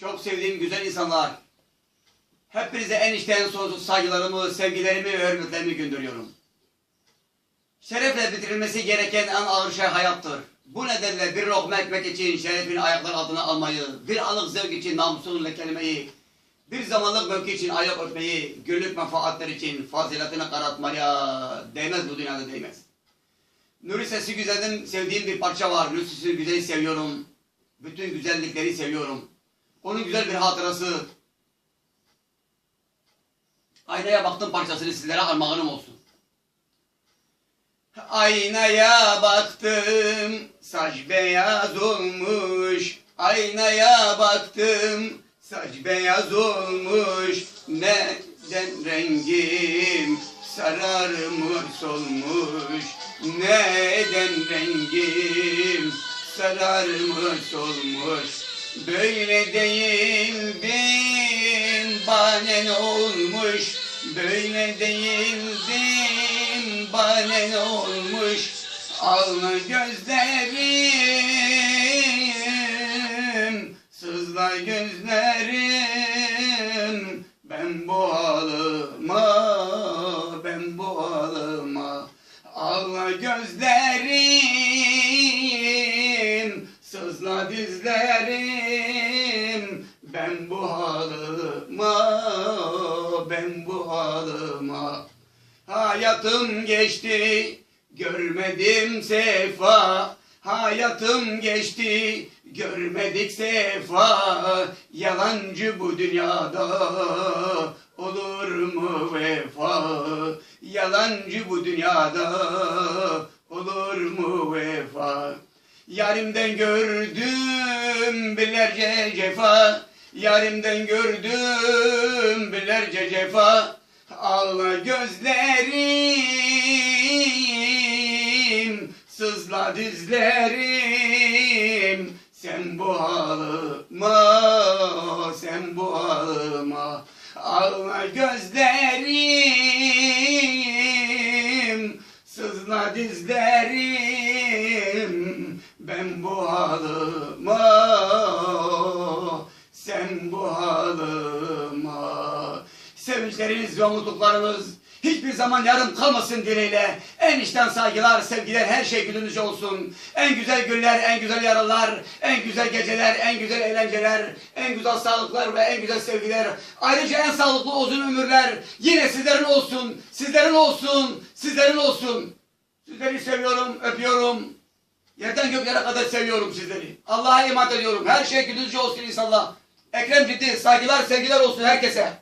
Çok sevdiğim güzel insanlar. Hepinize en içten sonsuz saygılarımı, sevgilerimi ve hürmetlerimi gönderiyorum. Şerefle bitirilmesi gereken en ağır şey hayattır. Bu nedenle bir lokma ekmek için şerefin ayaklar altına almayı, bir anlık zevk için namusun lekelemeyi, bir zamanlık mevki için ayak örtmeyi, günlük menfaatler için faziletini karartmaya değmez bu dünyada değmez. Nuri Sesi Güzel'in sevdiğim bir parça var. Nuri Sesi Güzel'i seviyorum. Bütün güzellikleri seviyorum. Onun güzel bir hatırası. Aynaya baktım parçasını sizlere armağanım olsun. Aynaya baktım, saç beyaz olmuş. Aynaya baktım, saç beyaz olmuş. Neden rengim sararmış solmuş? Neden rengim sararmış olmuş? Böyle değildin, banen olmuş. Böyle değildin, banen olmuş. Alnı gözlerim, sızla gözlerim. Ben bu sızla dizlerim. Ben bu halıma, ben bu halıma. Hayatım geçti, görmedim sefa. Hayatım geçti, görmedik sefa. Yalancı bu dünyada olur mu vefa? Yalancı bu dünyada olur mu vefa? Yarimden gördüm binlerce cefa. Yarimden gördüm binlerce cefa. Ağla gözlerim, sızla dizlerim. Sen bu halıma, sen bu halıma. Ağla gözlerim, sızla dizlerim. Ben bu halıma, sen bu halıma. Sevinçleriniz ve mutluluklarınız hiçbir zaman yarım kalmasın dileğiyle. En içten saygılar, sevgiler, her şey gönlünüzce olsun. En güzel günler, en güzel yarınlar, en güzel geceler, en güzel eğlenceler, en güzel sağlıklar ve en güzel sevgiler. Ayrıca en sağlıklı uzun ömürler yine sizlerin olsun, sizlerin olsun, sizlerin olsun. Sizleri seviyorum, öpüyorum. Yerden göklere kadar seviyorum sizleri. Allah'a emanet ediyorum. Her şey gönlünüzce olsun inşallah. Ekrem Ciddi, saygılar, sevgiler olsun herkese.